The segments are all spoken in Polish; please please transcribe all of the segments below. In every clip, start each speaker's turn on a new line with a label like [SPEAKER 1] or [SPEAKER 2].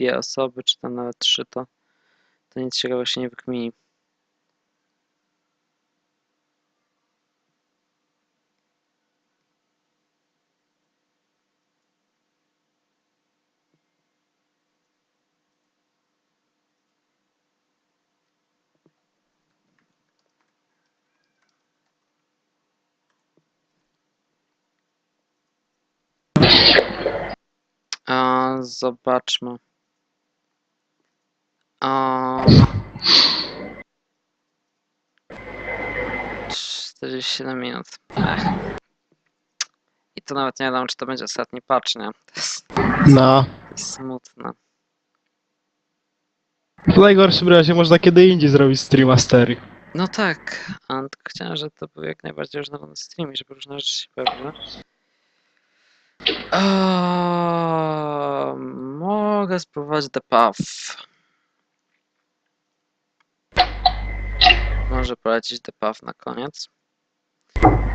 [SPEAKER 1] dwie osoby, czy tam nawet trzy, to, to nic ciekawego się nie wykmini. Zobaczmy. A... 47 minut. Ech. I to nawet nie wiadomo, czy to będzie ostatni patch, nie? To jest,
[SPEAKER 2] No.
[SPEAKER 1] to jest smutne.
[SPEAKER 2] W najgorszym razie można kiedy indziej zrobić streama stery.
[SPEAKER 1] No tak, a tylko chciałem, żeby to był jak najbardziej różnorodny stream i żeby różne rzeczy się pojawiły. Eee, mogę spróbować The Path. Może polecić The Path na koniec.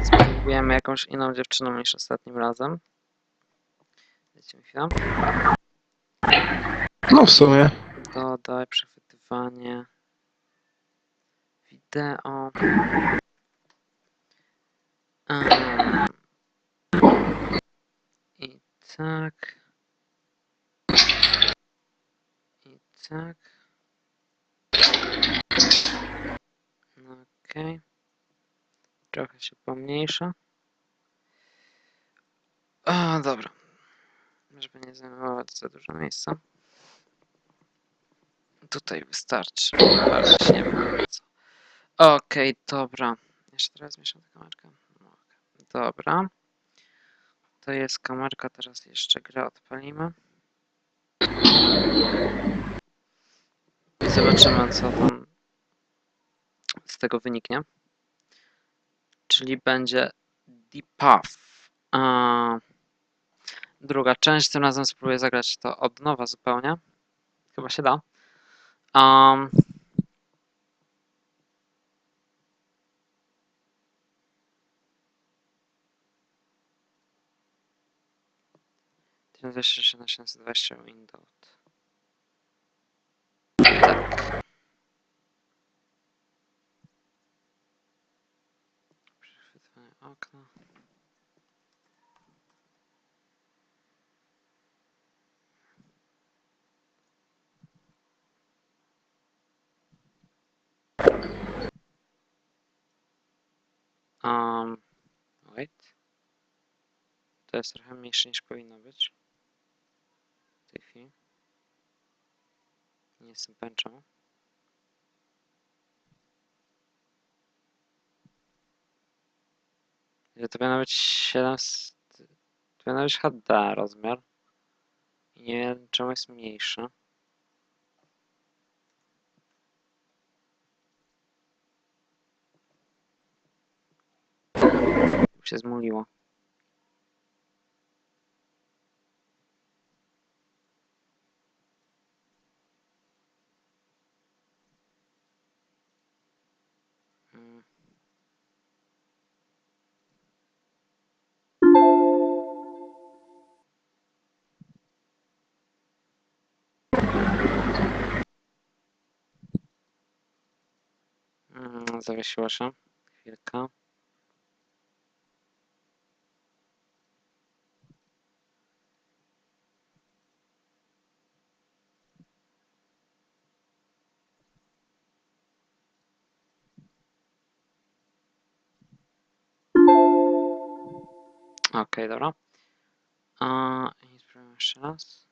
[SPEAKER 1] Spróbujemy jakąś inną dziewczyną niż ostatnim razem. Dajcie mi chwilę.
[SPEAKER 2] No w sumie.
[SPEAKER 1] Dodaj przechwytywanie wideo. I tak. I tak. No Okej. Trochę się pomniejsza. A, dobra. Żeby nie zajmować za dużo miejsca. Tutaj wystarczy. Co. Okej, dobra. Jeszcze teraz zmieszam tę kamerkę. Mogę. Dobra. To jest kamerka, teraz jeszcze grę odpalimy. I zobaczymy co tam z tego wyniknie. Czyli będzie Deep Path. Druga część, tym razem spróbuję zagrać to od nowa zupełnie. Chyba się da. Um, na 720 Windows. Tak. Przechwytywanie okna. Um, wait. To jest trochę mniejsze niż powinno być. W tej chwili. Nie jestem pęczą. Ile to powinno być 700... To powinno być HD rozmiar. I nie wiem czemu jest mniejszy. się zmuliło. Zawiesiło się. Chwilkę. Okej, dobra. A, jeszcze raz.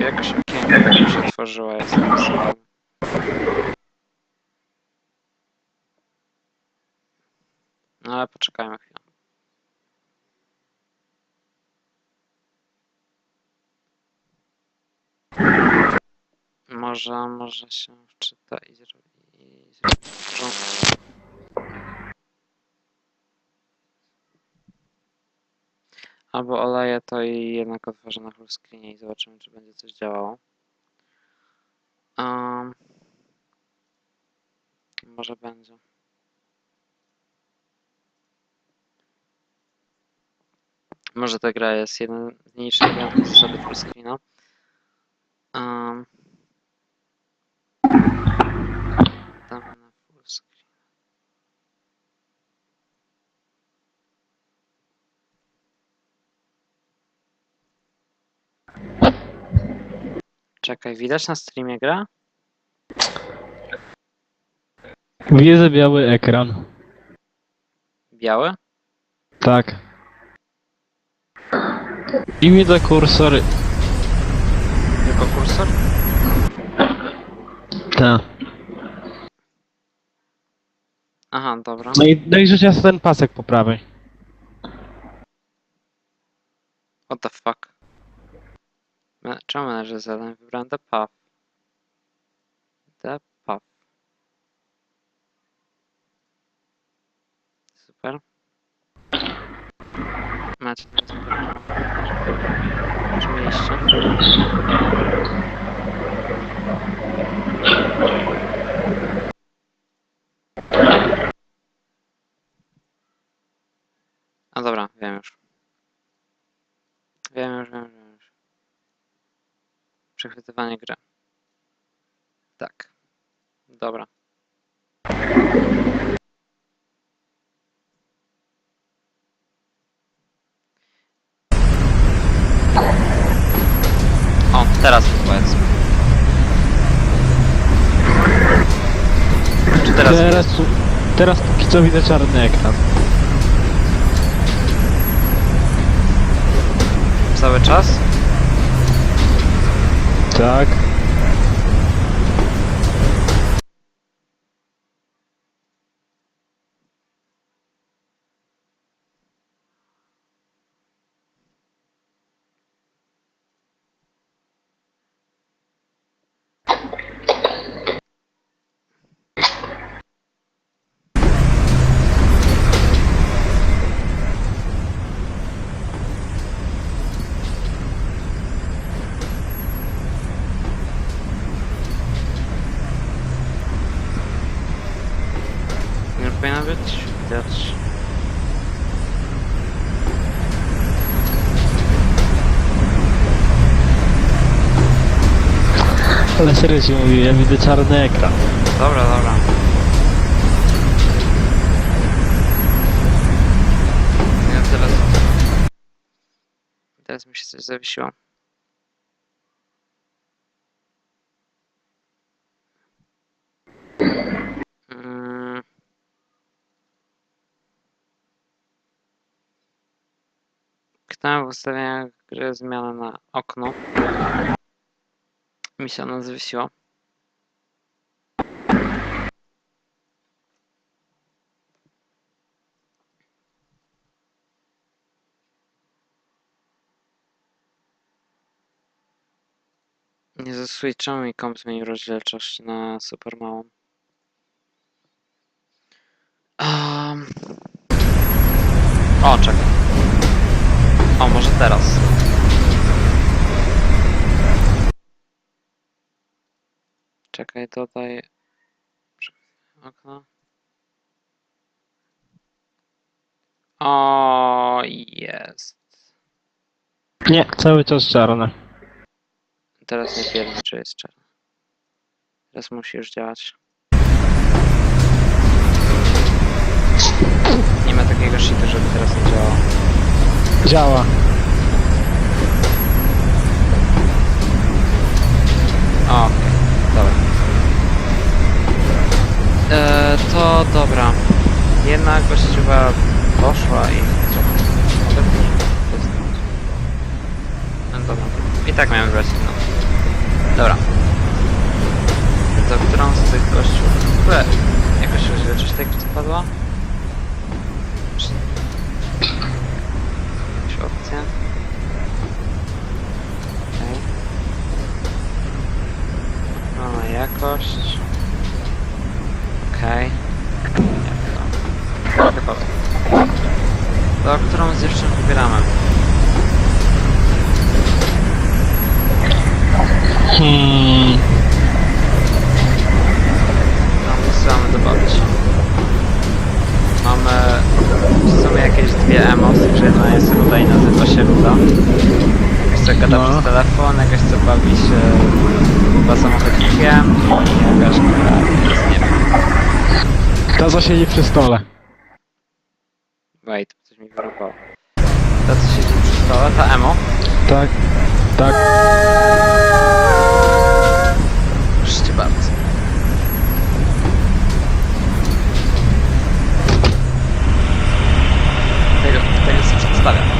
[SPEAKER 1] Jakaś okienko mi się otworzyło, ja sobie. No ale poczekajmy chwilę. Może, może się wczyta i, zro- i porządku. Albo oleję to i jednak otworzę na full screenie i zobaczymy, czy będzie coś działało. Um, może będzie. Może ta gra jest jeden z mniejszych zasady full screena. Um, na full screen. Czekaj, widać na streamie gra?
[SPEAKER 2] Widzę biały ekran.
[SPEAKER 1] Białe?
[SPEAKER 2] Tak. I widzę kursor.
[SPEAKER 1] Tylko kursor?
[SPEAKER 2] Tak.
[SPEAKER 1] Aha, dobra.
[SPEAKER 2] No i, no i jasna ten pasek po prawej.
[SPEAKER 1] What the fuck? Me- Czemu należy zadań? Wybrałem the path. The path. Super. Macie teraz Czy mieliście? A dobra, wiem już. Wiem już, wiem, wiem już. Przechwytywanie gry. Tak. Dobra. O, teraz powiedz. Czy teraz...
[SPEAKER 2] Teraz, teraz póki co widzę czarny ekran.
[SPEAKER 1] Cały czas?
[SPEAKER 2] Tak.
[SPEAKER 1] Nie powinno być? Widać.
[SPEAKER 2] Ale serio ci mówię, ja widzę czarny ekran.
[SPEAKER 1] Dobra, dobra. Ja teraz... Teraz mi się coś zawiesiło. Mm. Kliknąłem w ustawieniach gry zmianę na okno. Mi się ono zawiesiło. Nie ze Switchem mi komp zmienił rozdzielczość na super małą. Um. O, czekaj. O, może teraz. Czekaj, dodaj... Okno. O, jest.
[SPEAKER 2] Nie, cały czas czarne.
[SPEAKER 1] Teraz nie pierdolę, czy jest czarny. Teraz musi już działać. Nie ma takiego shitu, żeby teraz nie działało.
[SPEAKER 2] Działa.
[SPEAKER 1] O, E, to dobra. Jedna gościuwa poszła i... No dobra. I tak miałem wybrać inną. Dobra. To którą z tych gościów... W ogóle jakoś tej gry spadła? Czy... Jakieś opcje? Okej. Mamy jakość. Okej. Okay. Do którą z dziewczyn wybieramy?
[SPEAKER 2] Hmm. Plaza siedzi przy stole.
[SPEAKER 1] Wait, coś mi wyruchało. To siedzi przy stole, to emo?
[SPEAKER 2] Tak, tak.
[SPEAKER 1] Proszę cię bardzo. Tego, tego się przedstawiam.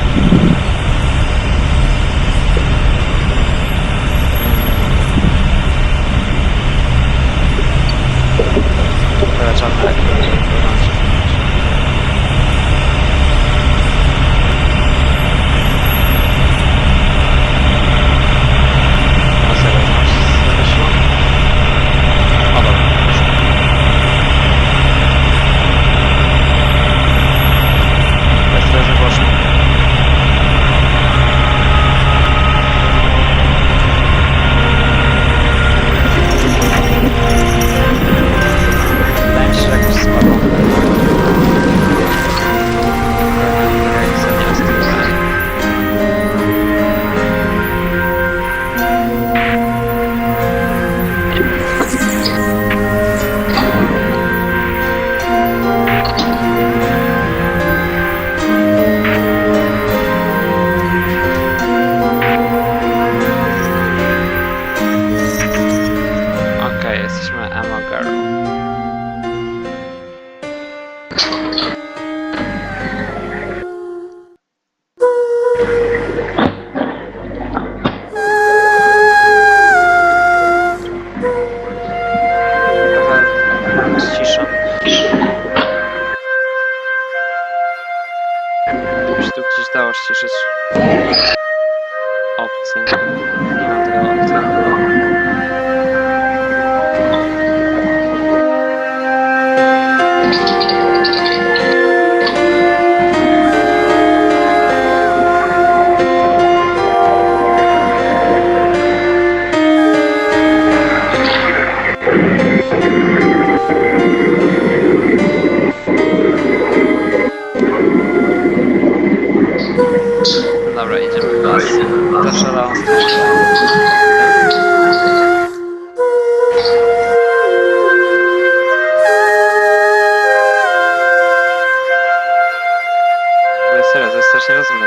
[SPEAKER 1] She doesn't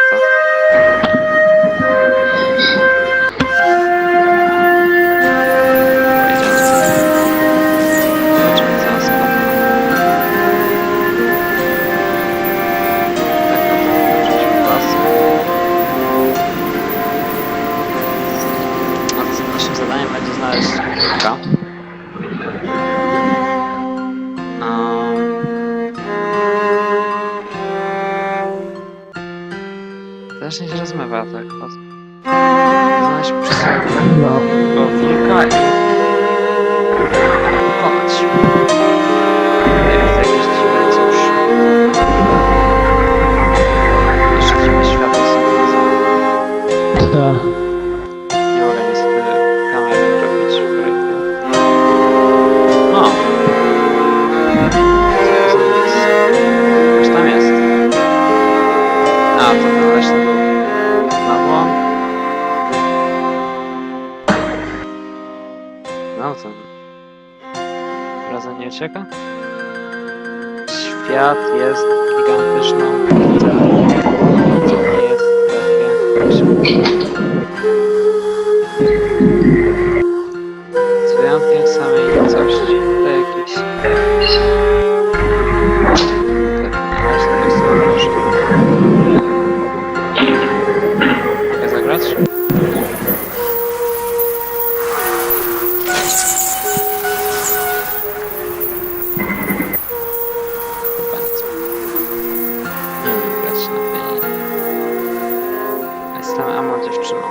[SPEAKER 1] zatrzyma.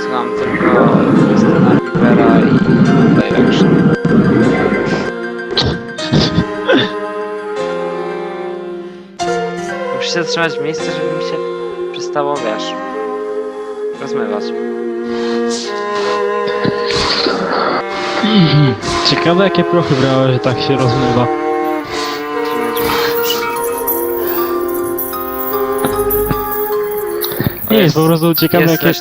[SPEAKER 1] Znam tylko Krystyna Rivera i Direction. Muszę się zatrzymać w miejscu, żeby mi się przestało, wiesz, rozmywać.
[SPEAKER 2] Ciekawe jakie prochy brała, że tak się rozmywa.
[SPEAKER 1] O,
[SPEAKER 2] Nie jest po prostu ciekawe
[SPEAKER 1] jest
[SPEAKER 2] jakie...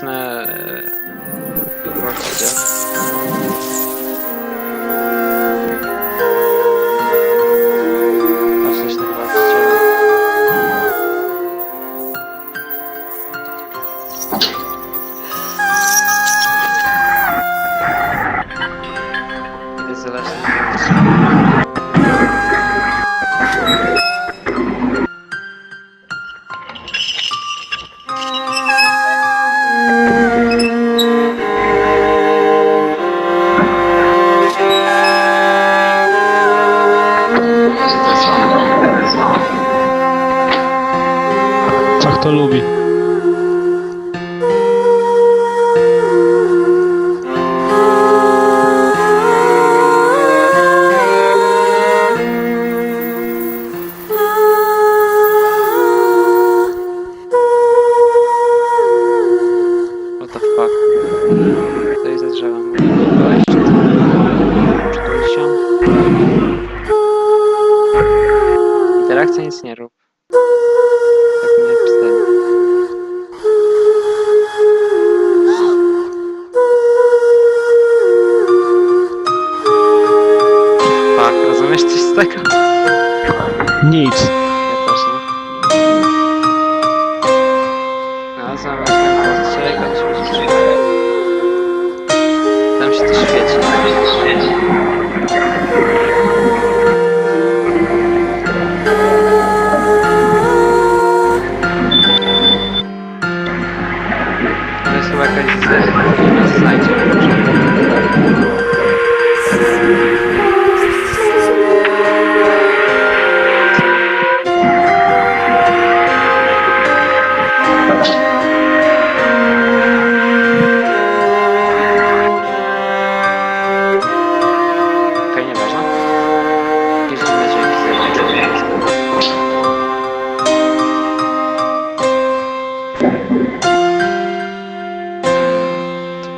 [SPEAKER 1] like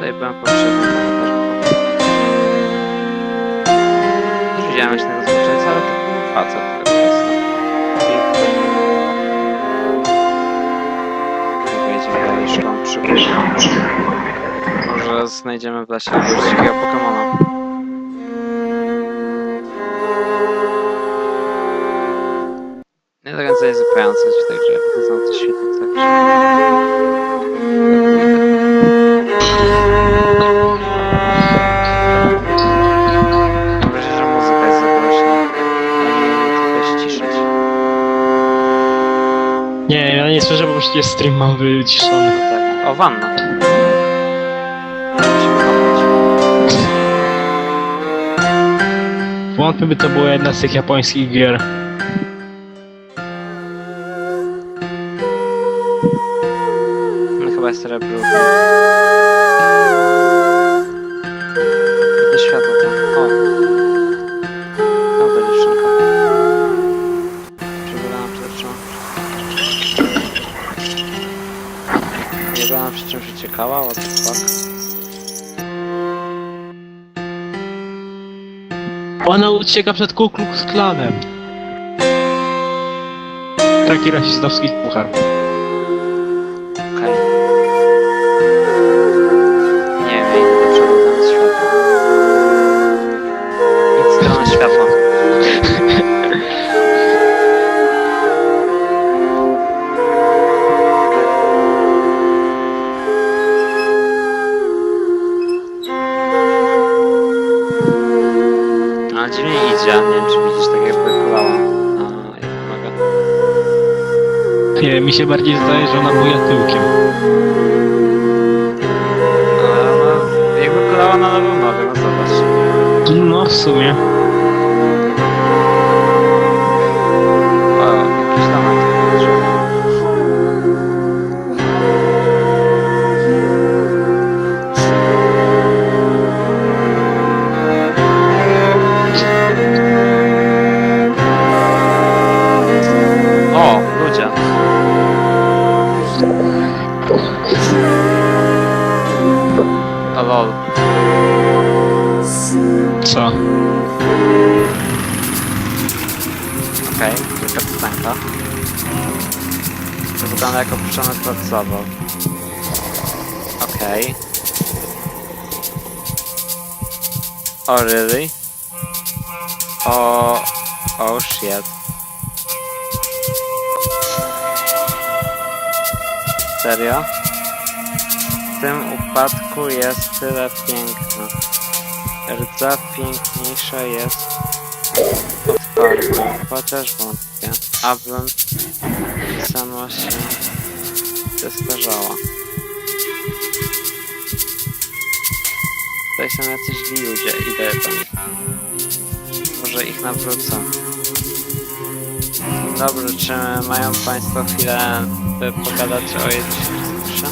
[SPEAKER 1] Tutaj byłem poprzednim komentarzem. Już widziałem śnego złoczyńca, ale to był facet, który jest Pojedziemy dalej, szukam przygód. Może znajdziemy w lesie jakiegoś dzikiego Pokemona. Nie do końca jest zupełnie coś w tej grze. To są także.
[SPEAKER 2] Właściwie stream mam wyciszony.
[SPEAKER 1] Tak. O, wanna.
[SPEAKER 2] Wątpię by to była jedna z tych japońskich gier.
[SPEAKER 1] No chyba jest Rebru. Uciekała? What the fuck?
[SPEAKER 2] Ona ucieka przed Ku Klux Klanem. Taki rasistowski puchar.
[SPEAKER 1] Ale dziwnie idzie, nie wiem czy widzisz, tak jakby kulała na jego nogę.
[SPEAKER 2] Nie, mi się bardziej zdaje, że ona buja tyłkiem.
[SPEAKER 1] Ale ona jakby kulała na lewą nogę, no zobacz.
[SPEAKER 2] No w sumie.
[SPEAKER 1] To wygląda jak opuszczony plac zabaw. Okej. Oh really? O... Oh shit. Serio? W tym upadku jest tyle piękna. Rdza piękniejsza jest otwarta, chociaż wątpię, abym sama się zestarzała. Tutaj są jacyś źli ludzie, idę nich. Może ich nawrócę. Dobrze, czy mają Państwo chwilę, by pogadać o Chrystusie?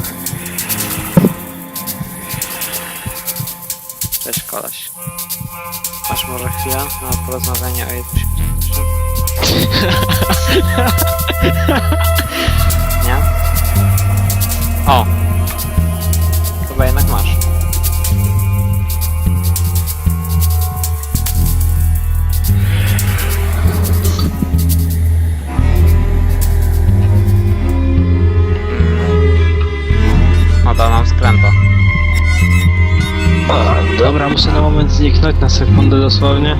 [SPEAKER 1] Cześć koleś. Masz może chwilę na porozmawianie o Chrystusie? Nie? O! Chyba jednak masz. O, dał nam skręta.
[SPEAKER 2] Dobra, muszę na moment zniknąć, na sekundę dosłownie.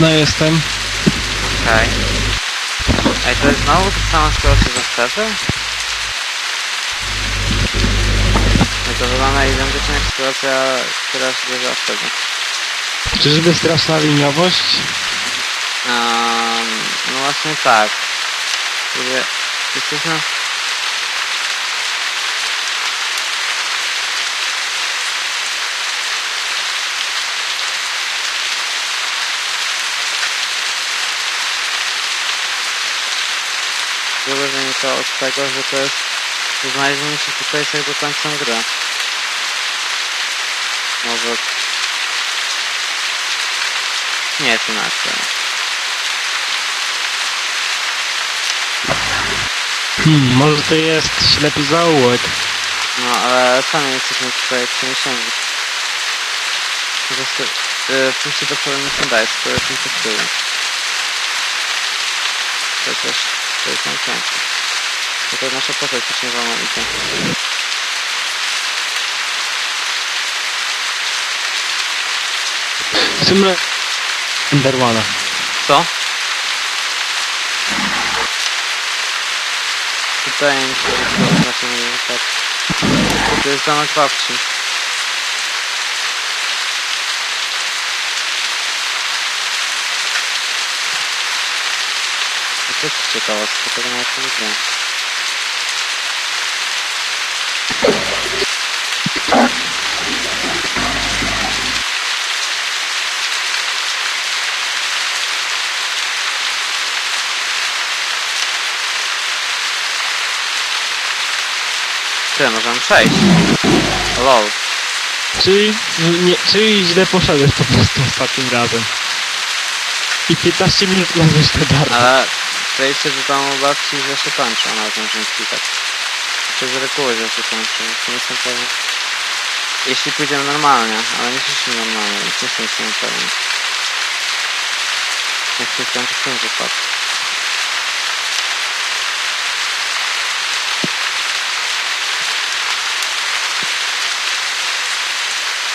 [SPEAKER 2] No jestem.
[SPEAKER 1] okej. Ej, to jest znowu ta sama sytuacja co wtedy? Ej, to wygląda identycznie jak sytuacja, która się dzieje wtedy.
[SPEAKER 2] Czyżby straszna liniowość?
[SPEAKER 1] Um, no właśnie tak. Kiedy jesteśmy... Chyba wynika od tego, że to jest... że znaleźliśmy się tutaj sobie do końca gry. Może... Nie, to na tyle.
[SPEAKER 2] Hmm, może to jest ślepy zaułek.
[SPEAKER 1] No, ale sami jesteśmy tutaj przeniesieni. Zresztą, yy, pójście do daje, skoro jestem po tyłu. Chociaż to jest najcięższe. Bo to nasza postać nie wolno idzie.
[SPEAKER 2] W tym le... Endermana.
[SPEAKER 1] Co? Wydaje mi się, że to znaczy nie tak. To jest zamek babci. To jest ciekawostka, tego nawet nie wiem. Ty, możemy przejść. Lol.
[SPEAKER 2] Czyli, nie, czyli źle poszedłeś po prostu ostatnim razem. I 15 minut mogłeś to darmo.
[SPEAKER 1] Ale przejście do domu babci źle się kończy, ona o tym muszę klikać. Czy z reguły źle się kończy, więc nie jestem pewien. Jeśli pójdziemy normalnie, ale nie szliśmy normalnie, więc nie jestem pewien. Jak się skończy w tym wypadku.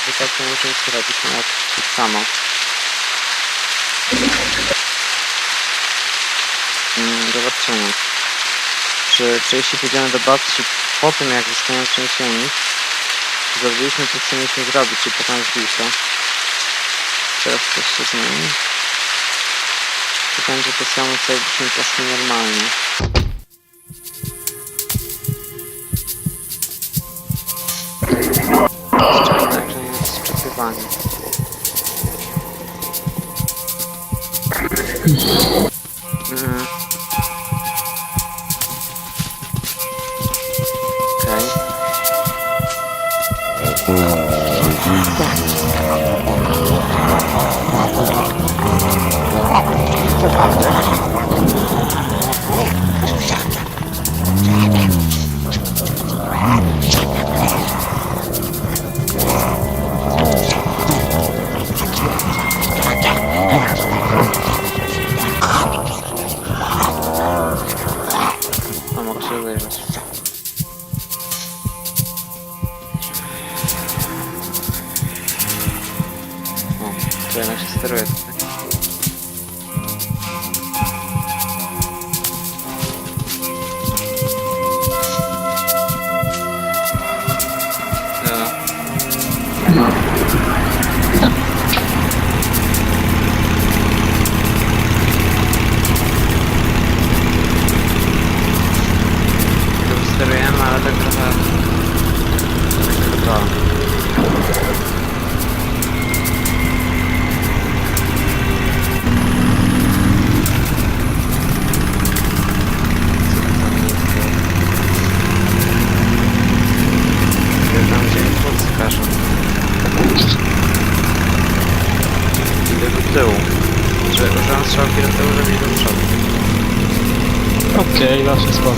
[SPEAKER 1] I tak to muszę zrobić, tak samo. Mm, Zobaczymy. Czy, jeśli pójdziemy do babci po tym, jak zostaniemy przeniesieni, zrobiliśmy to, co mieliśmy zrobić, czyli pokonać wilka. Teraz coś się zmieni? Czy będzie to samo, co jakbyśmy poszli normalnie? Także jest przepływanie. A mogę się rozejrzeć.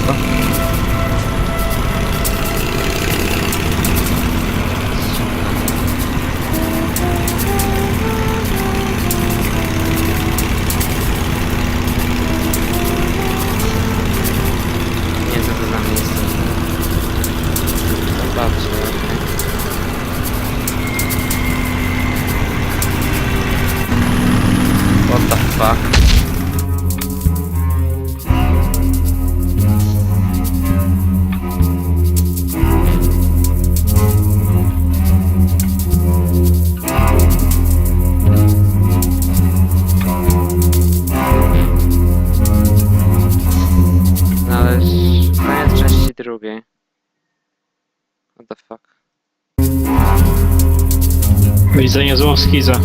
[SPEAKER 1] tá?
[SPEAKER 2] Widzę